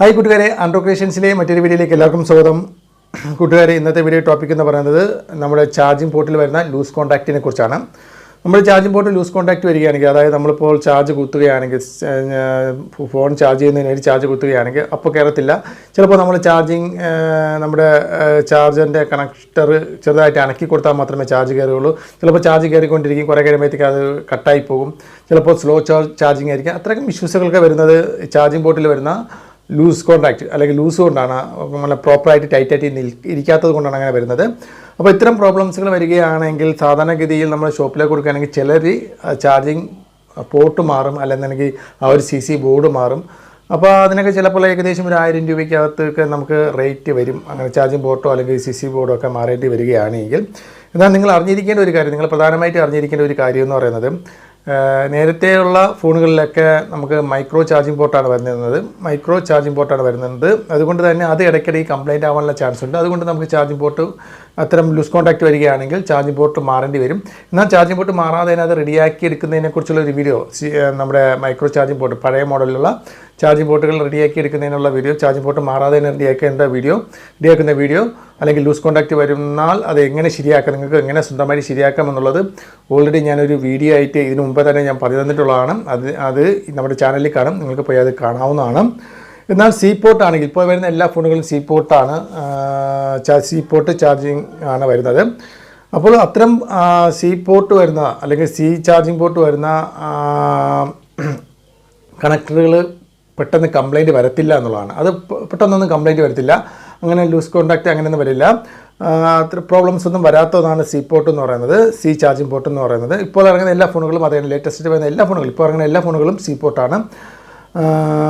Hi കൂട്ടുകാരെ. ആൻഡ്രോ ക്രിയേഷൻസിലെ മറ്റൊരു വീഡിയോയിലേക്ക് എല്ലാവർക്കും സ്വാഗതം. കൂട്ടുകാരെ ഇന്നത്തെ വീഡിയോ ടോപ്പിക് എന്ന് പറയുന്നത് നമ്മുടെ ചാർജിംഗ് പോർട്ടിൽ വരുന്ന ലൂസ് കോൺടാക്റ്റിനെ കുറിച്ചാണ്. നമ്മൾ ചാർജിംഗ് പോർട്ടിൽ ലൂസ് കോൺടാക്റ്റ് വരികയാണെങ്കിൽ അതായത് നമ്മളിപ്പോൾ ചാർജ് കുത്തുകയാണെങ്കിൽ ഫോൺ ചാർജ് ചെയ്യുന്നതിന് വേണ്ടി ചാർജ് കുത്തുകയാണെങ്കിൽ അപ്പോൾ കയറത്തില്ല ചിലപ്പോൾ നമ്മൾ ചാർജിങ് നമ്മുടെ ചാർജറിന്റെ കണക്ടർ ചെറുതായിട്ട് അണക്കി കൊടുത്താൽ മാത്രമേ ചാർജ് കയറുകയുള്ളൂ. ചിലപ്പോൾ ചാർജ് കയറിക്കൊണ്ടിരിക്കും. കുറേ കഴിയുമ്പോഴത്തേക്ക് അത് കട്ടായി പോകും. ചിലപ്പോൾ സ്ലോ ചാർജ് ചാർജിങ് ആയിരിക്കും. അത്രയും ഇഷ്യൂസുകളൊക്കെ വരുന്നത് ചാർജിംഗ് പോർട്ടിൽ വരുന്ന ലൂസ് കോൺടാക്റ്റ് അല്ലെങ്കിൽ ലൂസ് കൊണ്ടാണ് നമ്മളെ പ്രോപ്പറായിട്ട് ടൈറ്റായിട്ട് ഇരിക്കാത്തത് കൊണ്ടാണ് അങ്ങനെ വരുന്നത്. അപ്പോൾ ഇത്തരം പ്രോബ്ലംസുകൾ വരികയാണെങ്കിൽ സാധാരണഗതിയിൽ നമ്മൾ ഷോപ്പിലേക്ക് കൊടുക്കുകയാണെങ്കിൽ ചിലർ ചാർജിങ് പോർട്ട് മാറും അല്ലെന്നുണ്ടെങ്കിൽ ആ ഒരു സി സി ബോർഡ് മാറും. അപ്പോൾ അതിനൊക്കെ ചിലപ്പോൾ ഏകദേശം ഒരു ആയിരം രൂപയ്ക്കകത്തൊക്കെ നമുക്ക് റേറ്റ് വരും. അങ്ങനെ ചാർജിങ് പോർട്ടോ അല്ലെങ്കിൽ സി സി ബോർഡോ ഒക്കെ മാറേണ്ടി വരികയാണെങ്കിൽ. എന്നാൽ നിങ്ങൾ അറിഞ്ഞിരിക്കേണ്ട ഒരു കാര്യം നിങ്ങൾ പ്രധാനമായിട്ട് അറിഞ്ഞിരിക്കേണ്ട ഒരു കാര്യം എന്ന് പറയുന്നത് നേരത്തെയുള്ള ഫോണുകളിലൊക്കെ നമുക്ക് മൈക്രോ ചാർജിംഗ് പോർട്ടാണ് വരുന്നത്. മൈക്രോ ചാർജിംഗ് പോർട്ടാണ് വരുന്നത്. അതുകൊണ്ട് തന്നെ അത് ഇടയ്ക്കിടയ്ക്ക് കംപ്ലൈന്റ് ആവാനുള്ള ചാൻസ് ഉണ്ട്. അതുകൊണ്ട് നമുക്ക് ചാർജിംഗ് പോർട്ട് അത്തരം ലൂസ് കോൺടാക്റ്റ് വരികയാണെങ്കിൽ ചാർജിംഗ് പോർട്ട് മാറേണ്ടി വരും. എന്നാൽ ചാർജിംഗ് പോർട്ട് മാറാതെ അത് റെഡിയാക്കി എടുക്കുന്നതിനെക്കുറിച്ചുള്ള ഒരു വീഡിയോ നമ്മുടെ മൈക്രോ ചാർജിംഗ് പോർട്ട് പഴയ മോഡലിലുള്ള ചാർജിംഗ് പോർട്ടുകൾ റെഡിയാക്കി എടുക്കുന്നതിനുള്ള വീഡിയോ ചാർജിംഗ് പോർട്ട് മാറാതെ തന്നെ റെഡിയാക്കേണ്ട വീഡിയോ റെഡിയാക്കുന്ന വീഡിയോ അല്ലെങ്കിൽ ലൂസ് കോൺടാക്റ്റ് വരുന്നാൽ അത് എങ്ങനെ ശരിയാക്കാം നിങ്ങൾക്ക് എങ്ങനെ സ്വന്തമായിട്ട് ശരിയാക്കാം എന്നുള്ളത് ഓൾറെഡി ഞാനൊരു വീഡിയോ ആയിട്ട് ഇതിനു മുമ്പ് തന്നെ ഞാൻ പറഞ്ഞു തന്നിട്ടുള്ളതാണ്. അത് അത് നമ്മുടെ ചാനലിൽ കാണും. നിങ്ങൾക്ക് പോയി അത് കാണാവുന്നതാണ്. എന്നാൽ സി പോർട്ട് ആണെങ്കിൽ ഇപ്പോൾ വരുന്ന എല്ലാ ഫോണുകളും സി പോർട്ടാണ് സി പോർട്ട് ചാർജിങ് ആണ് വരുന്നത്. അപ്പോൾ അത്തരം സി പോർട്ട് വരുന്ന അല്ലെങ്കിൽ സി ചാർജിങ് പോർട്ട് വരുന്ന കണക്ടറുകൾ പെട്ടെന്ന് കംപ്ലൈന്റ് വരത്തില്ല എന്നുള്ളതാണ്. അത് പെട്ടെന്നൊന്നും കംപ്ലൈന്റ് വരത്തില്ല. അങ്ങനെ ലൂസ് കോണ്ടാക്റ്റ് അങ്ങനെയൊന്നും വരില്ല. അത്ര പ്രോബ്ലംസ് ഒന്നും വരാത്തതാണ് സി പോർട്ട് എന്ന് പറയുന്നത് സി ചാർജിങ് പോർട്ട് എന്ന് പറയുന്നത്. ഇപ്പോൾ ഇറങ്ങുന്ന എല്ലാ ഫോണുകളും അതേ ലേറ്റസ്റ്റ് വരുന്ന എല്ലാ ഫോണുകളും ഇപ്പോൾ ഇറങ്ങുന്ന എല്ലാ ഫോണുകളും സി പോർട്ടാണ്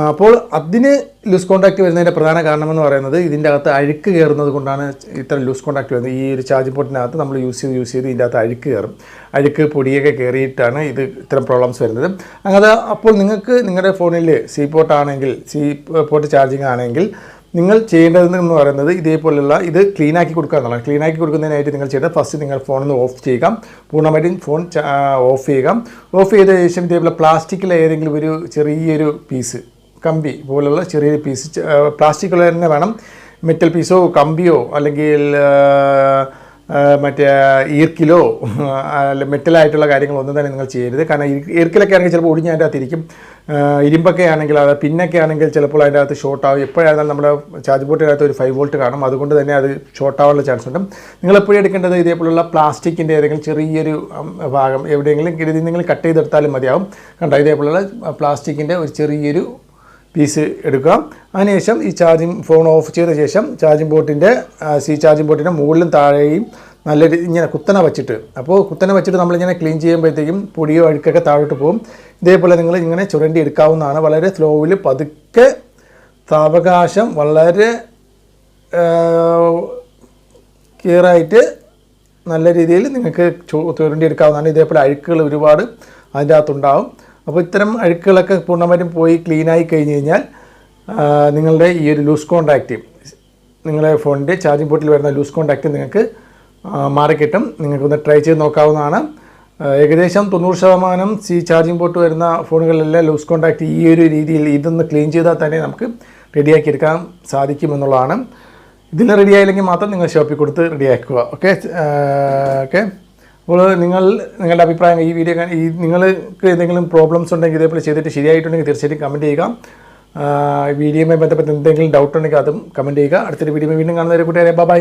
അപ്പോൾ അതിന് ലൂസ് കോൺടാക്റ്റ് വരുന്നതിന്റെ പ്രധാന കാരണമെന്ന് പറയുന്നത് ഇതിന്റെ അകത്ത് അഴുക്ക് കയറുന്നത് കൊണ്ടാണ് ഇത്ര ലൂസ് കോൺടാക്റ്റ് വരുന്നത്. ഈ ഒരു ചാർജിംഗ് പോർട്ടിനകത്ത് നമ്മൾ യൂസ് ചെയ്ത് യൂസ് ചെയ്ത് ഇതിന്റെ അകത്ത് അഴുക്ക് കയറും. അഴുക്ക് പൊടിയൊക്കെ കയറിയിട്ടാണ് ഇത് ഇത്തരം പ്രോബ്ലംസ് വരുന്നത്. അങ്ങനെ അപ്പോൾ നിങ്ങൾക്ക് നിങ്ങളുടെ ഫോണിൽ സി പോർട്ട് ആണെങ്കിൽ സി പോർട്ട് ചാർജിങ് ആണെങ്കിൽ നിങ്ങൾ ചെയ്യേണ്ടതെന്ന് പറയുന്നത് ഇതേപോലുള്ള ഇത് ക്ലീൻ ആക്കി കൊടുക്കുക എന്നുള്ളതാണ്. ക്ലീൻ ആക്കി കൊടുക്കുന്നതിനായിട്ട് നിങ്ങൾ ചെയ്യേണ്ടത് ഫസ്റ്റ് നിങ്ങൾ ഫോണിൽ ഓഫ് ചെയ്യുക. പൂർണമായിട്ടും ഫോൺ ഓഫ് ചെയ്യുക. ഓഫ് ചെയ്ത ശേഷം ഇതേപോലെ പ്ലാസ്റ്റിക്കിലെ ഏതെങ്കിലും ഒരു ചെറിയൊരു പീസ് കമ്പി പോലുള്ള ചെറിയൊരു പീസ് പ്ലാസ്റ്റിക്കുള്ള തന്നെ വേണം. മെറ്റൽ പീസോ കമ്പിയോ അല്ലെങ്കിൽ മറ്റേ ഈർക്കിലോ അല്ല മെറ്റലായിട്ടുള്ള കാര്യങ്ങളൊന്നും തന്നെ നിങ്ങൾ ചെയ്യരുത്. കാരണം ഈർ- ഈർക്കിലൊക്കെ ആണെങ്കിൽ ചിലപ്പോൾ ഒടിഞ്ഞ് അതിന്റെ അകത്തിരിക്കും. ഇരുമ്പൊക്കെ ആണെങ്കിൽ അത് പിന്നൊക്കെ ആണെങ്കിൽ ചിലപ്പോൾ അതിന്റെ അകത്ത് ഷോർട്ട് ആവും. എപ്പോഴായിരുന്നാലും നമ്മുടെ ചാർജ് ബോട്ടിനകത്ത് ഒരു ഫൈവ് വോൾട്ട് കാണും. അതുകൊണ്ട് തന്നെ അത് ഷോർട്ട് ആവാനുള്ള ചാൻസ് ഉണ്ട്. നിങ്ങൾ എപ്പോഴും എടുക്കേണ്ടത് ഇതേപോലുള്ള പ്ലാസ്റ്റിക്കിന്റെ ഏതെങ്കിലും ചെറിയൊരു ഭാഗം എവിടെയെങ്കിലും ഇതിൽ നിങ്ങൾ കട്ട് ചെയ്തെടുത്താലും മതിയാവും. കണ്ടോ? ഇതേപോലുള്ള പ്ലാസ്റ്റിക്കിന്റെ ഒരു ചെറിയൊരു പീസ് എടുക്കുക അതിനുശേഷം ഈ ചാർജിങ് ഫോൺ ഓഫ് ചെയ്ത ശേഷം ചാർജിങ് ബോട്ടിന്റെ സി ചാർജിങ് ബോട്ടിന്റെ മുകളിലും താഴെയും നല്ല ഇങ്ങനെ കുത്തന വച്ചിട്ട് അപ്പോൾ കുത്തനെ വെച്ചിട്ട് നമ്മളിങ്ങനെ ക്ലീൻ ചെയ്യുമ്പോഴത്തേക്കും പൊടിയോ അഴുക്കൊക്കെ താഴോട്ട് പോകും. ഇതേപോലെ നിങ്ങൾ ഇങ്ങനെ ചുരണ്ടി എടുക്കാവുന്നതാണ്. വളരെ സ്ലോവിൽ പതുക്കെ സാവകാശം വളരെ ക്ലിയറായിട്ട് നല്ല രീതിയിൽ നിങ്ങൾക്ക് ചുരണ്ടി എടുക്കാവുന്നതാണ്. ഇതേപോലെ അഴുക്കുകൾ ഒരുപാട് അതിന്റെ അകത്തുണ്ടാവും. അപ്പോൾ ഇത്തരം അഴുക്കുകളൊക്കെ പൂർണമായിട്ടും പോയി ക്ലീനായി കഴിഞ്ഞ് കഴിഞ്ഞാൽ നിങ്ങളുടെ ഈ ഒരു ലൂസ് കോണ്ടാക്റ്റ് നിങ്ങളുടെ ഫോണിന്റെ ചാർജിംഗ് പോർട്ടിൽ വരുന്ന ലൂസ് കോണ്ടാക്റ്റ് നിങ്ങൾക്ക് മാറിക്കിട്ടും നിങ്ങൾക്കൊന്ന് ട്രൈ ചെയ്ത് നോക്കാവുന്നതാണ്. ഏകദേശം തൊണ്ണൂറ് ശതമാനം സി ചാർജിംഗ് പോർട്ട് വരുന്ന ഫോണുകളിലെല്ലാം ലൂസ് കോണ്ടാക്റ്റ് ഈ ഒരു രീതിയിൽ ഇതൊന്ന് ക്ലീൻ ചെയ്താൽ തന്നെ നമുക്ക് റെഡിയാക്കി എടുക്കാൻ സാധിക്കുമെന്നുള്ളതാണ് ഇതിൽ റെഡിയായില്ലെങ്കിൽ മാത്രം നിങ്ങൾ ഷോപ്പിൽ കൊടുത്ത് റെഡിയാക്കുക ഓക്കെ ഓക്കെ അപ്പോൾ നിങ്ങൾ നിങ്ങളുടെ അഭിപ്രായം ഈ വീഡിയോ ഈ നിങ്ങൾക്ക് എന്തെങ്കിലും പ്രോബ്ലംസ് ഉണ്ടെങ്കിൽ ഇതേപോലെ ചെയ്തിട്ട് ശരിയായിട്ടുണ്ടെങ്കിൽ തീർച്ചയായിട്ടും കമന്റ് ചെയ്യുക. വീഡിയോയുമായി ബന്ധപ്പെട്ട് എന്തെങ്കിലും ഡൗട്ട് ഉണ്ടെങ്കിൽ അതും കമന്റ് ചെയ്യുക. അടുത്തൊരു വീഡിയോ വീണ്ടും കാണുന്നവരെ കൂട്ടുകാരെ ബൈ